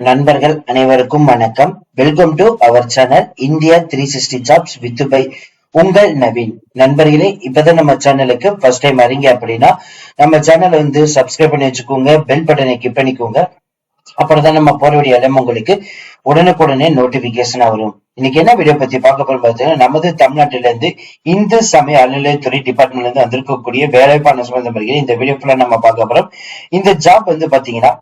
நண்பர்கள் அனைவருக்கும் வணக்கம். Welcome to our channel India three sixty jobs with by உங்கள் நவீன். நண்பர்களே இப்பதான் நம்ம சேனலுக்கு ஃபர்ஸ்ட் டைம் வரீங்க அப்படின்னா நம்ம சேனலை வந்து சப்ஸ்கிரைப் பண்ணி வச்சுக்கோங்க பெல் பட்டனை கிளிக் பண்ணிக்கோங்க. அப்புறம் தான் நம்ம போற வீடியோ எல்லாம் உங்களுக்கு உடனுக்குடனே நோட்டிபிகேஷன் வரும். இன்னைக்கு என்ன வீடியோ பத்தி பார்க்க போறோம் பார்த்தீங்கன்னா நமது தமிழ்நாட்டில இருந்து இந்து சமய அறநிலையத்துறை டிபார்ட்மெண்ட்ல இருந்து வந்திருக்கக்கூடிய வேலைப்பான சம்பந்தம் இந்த வீடியோ ஃபுல்லா நம்ம பார்க்க போறோம். இந்த ஜாப் வந்து பாத்தீங்கன்னா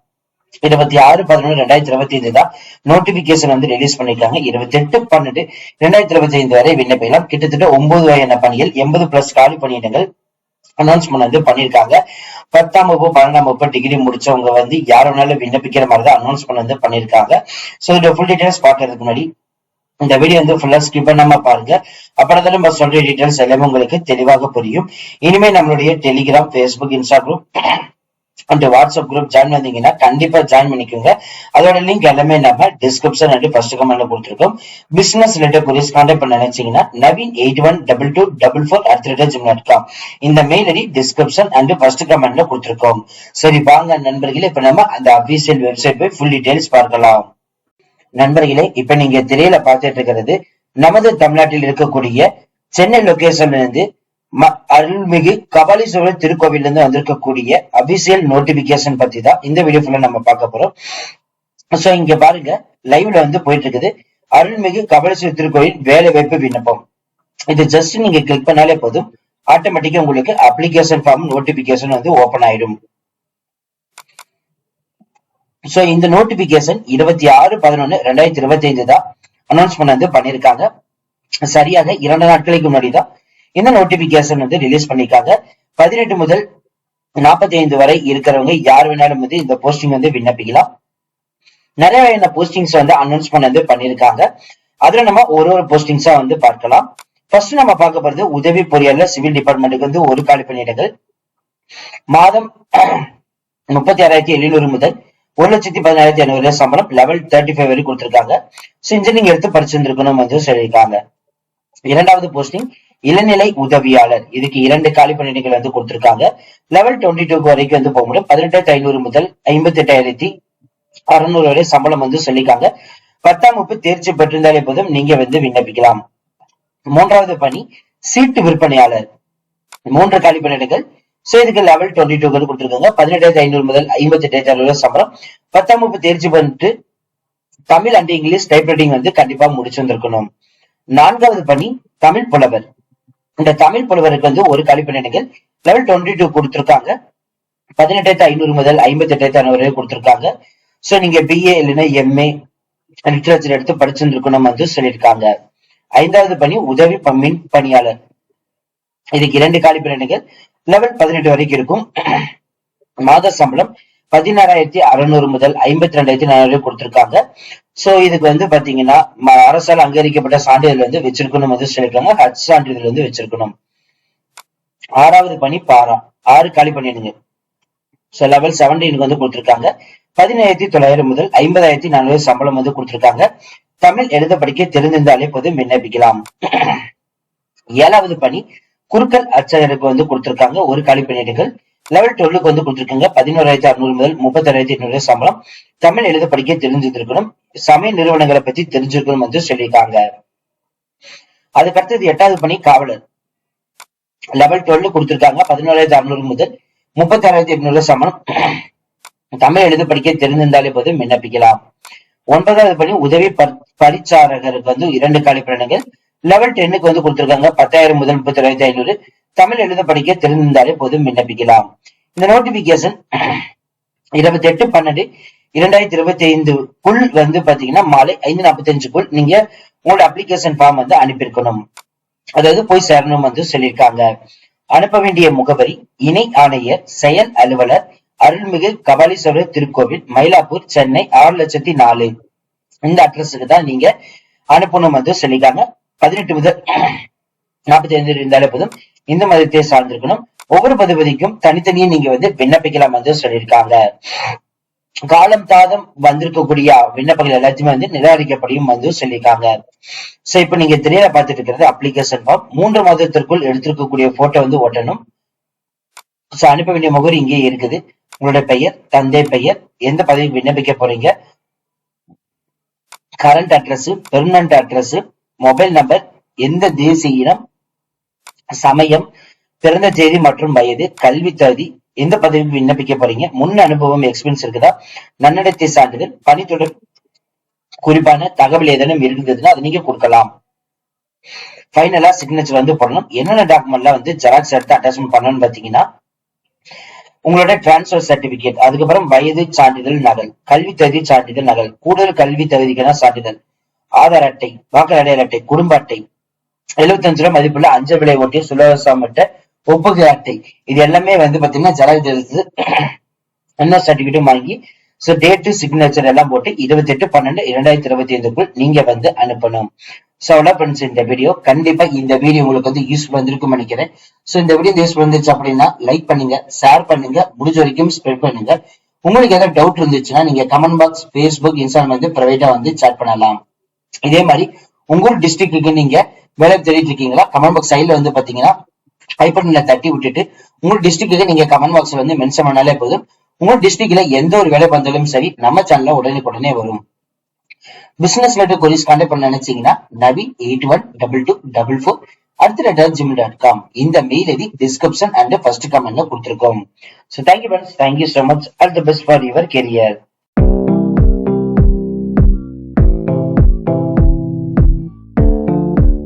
இருபத்தி ஆறு பதினொன்று ரெண்டாயிரத்தி இருபத்தி ஐந்து தான் நோட்டிபிகேஷன் வந்து ரிலீஸ் பண்ணிருக்காங்க. இருபத்தி எட்டு பன்னெண்டு ரெண்டாயிரத்தி இருபத்தி ஐந்து வரை விண்ணப்பிக்கலாம் கிட்டத்தட்ட ஒன்பது வகையான பணிகள் எண்பது பிளஸ் காலி பணியிடங்கள் அனௌன்ஸ்மெண்ட் வந்து பண்ணியிருக்காங்க பத்தாம் வகுப்பு பன்னெண்டாம் வகுப்பு டிகிரி முடிச்சவங்க வந்து யார் வேணாலும் விண்ணப்பிக்கிற மாதிரி தான் அனௌன்ஸ்மெண்ட் வந்து பண்ணியிருக்காங்க ஸோ இதோட ஃபுல் டீடைல்ஸ் பார்க்கறதுக்கு முன்னாடி இந்த வீடியோ வந்து ஃபுல்லா ஸ்கிப் பண்ணாம பாருங்க. அப்புறம் தான் நம்ம சொல்ற டீடைல்ஸ் எல்லாமே உங்களுக்கு தெளிவாக புரியும். இனிமே நம்மளுடைய Telegram Facebook Instagram and WhatsApp group join பண்ணீங்கன்னா கண்டிப்பா ஜாயின் பண்ணிக்கோங்க. அதோட லிங்க் எல்லாமே நம்ம டிஸ்கிரிப்ஷன் அண்ட் ஃபர்ஸ்ட் கமெண்ட்ல கொடுத்துருக்கோம். பிசினஸ் ரிலேட்டட் குரீஸ் கான்டாக்ட் பண்ண நினைச்சீங்கன்னா Naveen eight one double two double four at gym dot com இந்த mail ID description and first கமெண்ட்ல கொடுத்துருக்கோம். சரி வாங்க நண்பர்களே இப்ப நம்ம அந்த அபிஷியல் வெப்சைட் போய் ஃபுல் டீடைல்ஸ் பார்க்கலாம். நண்பர்களே இப்ப நீங்க திரையில பார்த்துட்டு இருக்கிறது நமது தமிழ்நாட்டில் இருக்கக்கூடிய சென்னை லொகேஷன்ல இருந்து அருள்மிகு கபாலீஸ்வரர் திருக்கோவில்ல இருந்து வந்திருக்கக்கூடிய அபிஷியல் நோட்டிபிகேஷன் பத்தி தான் இந்த வீடியோ ஃபுல்லா நம்ம பார்க்க போறோம். சோ இங்க பாருங்க லைவ்ல வந்து போயிட்டு இருக்குது அருள்மிகு கபாலீஸ்வரர் திருக்கோவில் வேலை வாய்ப்பு விண்ணப்பம். இது ஜஸ்ட் நீங்க கிளிக் பண்ணாலே போதும். ஆட்டோமேட்டிக்கா உங்களுக்கு அப்ளிகேஷன் ஃபார்ம் நோட்டிபிகேஷன் வந்து ஓபன் ஆயிடும். சோ இந்த நோட்டிபிகேஷன் இருபத்தி ஆறு பதினொன்னு ரெண்டாயிரத்தி இருபத்தி ஐந்து தான் அனௌன்ஸ்மெண்ட் வந்து பண்ணிருக்காங்க சரியாக இரண்டு நாட்களுக்கு முன்னாடி தான் இந்த நோட்டிபிகேஷன் வந்து ரிலீஸ் பண்ணிருக்காங்க? பதினெட்டு முதல் நாற்பத்தி ஐந்து வரை இருக்கிறவங்க யார் வேணாலும் வந்து இந்த போஸ்டிங் வந்து விண்ணப்பிக்கலாம். நிறைய வகையான போஸ்டிங்ஸ் வந்து அனௌன்ஸ்மெண்ட் வந்து பண்ணிருக்காங்க. அதுல நம்ம ஒரு ஒரு போஸ்டிங்ஸா வந்து பார்க்கலாம். ஃபர்ஸ்ட் நம்ம பார்க்க போறது உதவி பொறியாளர் சிவில் டிபார்ட்மெண்ட்டுக்கு வந்து ஒரு காலி பணியிடங்கள். மாதம் முப்பத்தி ஆறாயிரத்தி எழுநூறு முதல் ஒரு லட்சத்தி பதினாயிரத்தி ஐநூறு சம்பளம் லெவல் தேர்ட்டி ஃபைவ் வரை கொடுத்திருக்காங்க. ஸோ இன்ஜினியரிங் எடுத்து படிச்சிருந்துருக்கணும் வந்து சொல்லியிருக்காங்க. இரண்டாவது போஸ்டிங் இளநிலை உதவியாளர். இதுக்கு இரண்டு காலி பணியிடங்கள் வந்து கொடுத்திருக்காங்க. லெவல் டுவெண்ட்டி டூ வரைக்கும் வந்து போக முடியும். பதினெட்டாயிரத்தி ஐநூறு முதல் ஐம்பத்தி எட்டாயிரத்தி அறுநூறு வரை சம்பளம் வந்து சொல்லியிருக்காங்க. பத்தாம் வகுப்பு தேர்ச்சி பெற்றிருந்தாலே போதும் நீங்க வந்து விண்ணப்பிக்கலாம். மூன்றாவது பணி சீட்டு விற்பனையாளர். மூன்று காலி பணியிடங்கள். சோ இதுக்கு லெவல் டுவெண்ட்டி டூ கொடுத்துருக்காங்க. பதினெட்டாயிரத்தி ஐநூறு முதல் ஐம்பத்தி எட்டாயிரத்தி அறுநூறு சம்பளம். பத்தாம் வகுப்பு தேர்ச்சி பண்ணிட்டு தமிழ் அண்ட் இங்கிலீஷ் டைப்ரைட்டிங் வந்து கண்டிப்பா முடிச்சிருந்திருக்கணும். நான்காவது பணி தமிழ் புலவர். இந்த தமிழ் புலவருக்கு வந்து ஒரு கழிப்பு நிலைகள் லெவல் டுவெண்ட்டி டூ கொடுத்திருக்காங்க. பதினெட்டாயிரத்தி ஐநூறு முதல் ஐம்பத்தி எட்டாயிரத்தி ஐநூறு வரை கொடுத்திருக்காங்க. சோ நீங்க பிஏ இல்லைன்னா எம்ஏ லிட்ரேச்சர் எடுத்து படிச்சிருந்துருக்கணும் வந்து சொல்லியிருக்காங்க. ஐந்தாவது பணி உதவி மின் பணியாளர். இதுக்கு இரண்டு காலி பணியிடங்கள். லெவல் பதினெட்டு வரைக்கும் இருக்கும். மாத சம்பளம் பதினாறாயிரத்தி அறுநூறு முதல் ஐம்பத்தி ரெண்டாயிரத்தி நானூறு கொடுத்திருக்காங்க. சோ இதுக்கு வந்து பாத்தீங்கன்னா அரசால் அங்கீகரிக்கப்பட்ட சான்றிதழ் வந்து வச்சிருக்கணும் வந்து சொல்லியிருக்காங்க. ஹஜ் சான்றிதழ் வந்து வச்சிருக்கணும். ஆறாவது பணி பாரா. ஆறு காலி பண்ணிடுங்க. சோ லெவல் செவன்டீனுக்கு வந்து கொடுத்திருக்காங்க. பதினாயிரத்தி தொள்ளாயிரம் முதல் ஐம்பதாயிரத்தி நானூறு சம்பளம் வந்து கொடுத்திருக்காங்க. தமிழ் எழுத படிக்க தெரிந்திருந்தாலே போதும் விண்ணப்பிக்கலாம். ஏழாவது பணி குறுக்கல் அச்சகருக்கு வந்து கொடுத்திருக்காங்க. ஒரு காலி பணியிடங்கள் லெவல் டுவெல்லுக்கு வந்து கொடுத்துருக்காங்க. பதினோராயிரத்தி அறுநூறு முதல் முப்பத்தாயிரத்தி எட்நூறு சம்பளம். தமிழ் எழுத படிக்க தெரிஞ்சிருக்கணும். சமய நிறுவனங்களை பத்தி தெரிஞ்சிருக்கணும் வந்து சொல்லியிருக்காங்க. அதுக்கடுத்தது எட்டாவது பணி காவலர். லெவல் டுவெல் கொடுத்திருக்காங்க. பதினோராயிரத்தி அறுநூறு முதல் முப்பத்தாயிரத்தி எட்நூறு சம்பளம். தமிழ் எழுத படிக்க தெரிந்திருந்தாலே போதும் விண்ணப்பிக்கலாம். ஒன்பதாவது பணி உதவி பரிச்சாரகருக்கு வந்து இரண்டு காலி லெவல் டென்னுக்கு வந்து கொடுத்திருக்காங்க. பத்தாயிரம் முதல் முப்பத்தி ஐநூறு. தமிழ் எழுத படிக்க தெரிந்திருந்தாலே போதும் விண்ணப்பிக்கலாம் இந்த நோட்டிபிகேஷன் இருபத்தி எட்டு பன்னெண்டு இரண்டாயிரத்தி இருபத்தி ஐந்துக்குள் வந்து பாத்தீங்கன்னா மாலை ஐந்து நாற்பத்தி அஞ்சுக்குள் நீங்க உங்களோட அப்ளிகேஷன் ஃபார்ம் வந்து அனுப்பியிருக்கணும். அதாவது போய் சேரணும் வந்து சொல்லியிருக்காங்க. அனுப்ப வேண்டிய முகவரி இணை ஆணையர் செயல் அலுவலர் அருள்மிகு கபாலீஸ்வரர் திருக்கோவில் மயிலாப்பூர் சென்னை ஆறு லட்சத்தி நாலு. இந்த அட்ரஸுக்கு தான் நீங்க அனுப்பணும் வந்து சொல்லியிருக்காங்க. பதினெட்டு முதல் நாற்பத்தி ஐந்து இருந்தாலே போதும். இந்த மதத்தை சார்ந்திருக்கணும். ஒவ்வொரு பதவிக்கும் தனித்தனியே நீங்க வந்து விண்ணப்பிக்கலாம் வந்து சொல்லியிருக்காங்க. காலம் தாதம் வந்திருக்கக்கூடிய விண்ணப்பங்கள் எல்லாத்தையுமே வந்து நிராகரிக்கப்படியும் வந்து சொல்லியிருக்காங்க. சோ இப்ப நீங்க திரையில பார்த்துட்டு இருக்கிறது அப்ளிகேஷன் ஃபார்ம் மூன்று மாதத்திற்குள் எடுத்திருக்கக்கூடிய போட்டோ வந்து ஒட்டணும். சோ அனுப்ப வேண்டிய முகவரி இங்கே இருக்குது. உங்களுடைய பெயர் தந்தை பெயர் எந்த பதவி விண்ணப்பிக்க போறீங்க? Current address permanent address mobile number எந்த தேசிய இனம் சமயம் பிறந்த தேதி மற்றும் வயது கல்வி தகுதி எந்த பதவிக்கு விண்ணப்பிக்க போறீங்க முன் அனுபவம் எக்ஸ்பீரியன்ஸ் இருக்குதா நன்னடத்தை சான்றிதழ் பணித்தொடர் குறிப்பான தகவல் ஏதேனும் இருந்ததுன்னா அதை நீங்க கொடுக்கலாம். ஃபைனலா சிக்னேச்சர் வந்து போடணும். என்னென்ன டாக்குமெண்ட்லாம் வந்து ஜெராக்ஸ் எடுத்து அட்டாச்மெண்ட் பண்ணணும்னு பாத்தீங்கன்னா உங்களோட டிரான்ஸ்பர் சர்டிபிகேட் அதுக்கப்புறம் வயது சான்றிதழ் நகல் கல்வி தகுதி சான்றிதழ் நகல் கூடுதல் கல்வி தகுதிக்கான சான்றிதழ் ஆதார் அட்டை வாக்காளர் அடையாள அட்டை குடும்ப அட்டை எழுபத்தஞ்சு ரூபாய் மதிப்புள்ள அஞ்சு விலை ஓட்டிய சுலபசாம் ஒப்புகை அட்டை. இது எல்லாமே வந்து பாத்தீங்கன்னா ஜெராக்ஸ் என்ன சர்டிபிகேட்டும் வாங்கி சோ டேட்டு சிக்னேச்சர் எல்லாம் போட்டு இருபத்தி எட்டு பன்னெண்டு இரண்டாயிரத்தி இருபத்தி ஐந்துக்குள் நீங்க வந்து அனுப்பணும். சோ அவ்வளவு ஃப்ரெண்ட்ஸ் இந்த வீடியோ கண்டிப்பா இந்த வீடியோ உங்களுக்கு வந்து யூஸ்ஃபுல் வந்திருக்கும் நினைக்கிறேன். சோ இந்த வீடியோ யூஸ்ஃபுல் வந்துச்சு அப்படின்னா லைக் பண்ணுங்க ஷேர் பண்ணுங்க முடிஞ்ச வரைக்கும் ஸ்ப்ரெட் பண்ணுங்க. உங்களுக்கு ஏதாவது டவுட் இருந்துச்சுன்னா நீங்க கமெண்ட் பாக்ஸ் ஃபேஸ்புக் இன்ஸ்டாகிராம் வந்து பிரைவேட்டா வந்து சேட் பண்ணலாம். இதே மாதிரி உங்க டிஸ்ட்ரிக்ட்டுக்கு நீங்க வேலை தேடிட்டு இருக்கீங்களா கமெண்ட் பாக்ஸ் சைட்ல வந்து பாத்தீங்கன்னா ஐபட்டன்ல தட்டி விட்டுட்டு உங்க டிஸ்ட்ரிக்ட்டுக்கு நீங்க கமெண்ட் பாக்ஸ்ல வந்து மென்ஷன் பண்ணாலே போதும். உங்க டிஸ்ட்ரிக்ட்ல எந்த ஒரு வேலை வந்தாலும் சரி நம்ம சேனல்ல உடனே வரும். பிசினஸ் லெட்டர் கொரிஸ் கான்டாக்ட் பண்ண நினைச்சீங்கன்னா Navi eight one double two double four அடுத்த லெட்டர் ஜிமெயில் டாட் காம் இந்த mail ID description and first கமெண்ட்ல கொடுத்துருக்கோம். So thank you friends thank you so much all the best for your career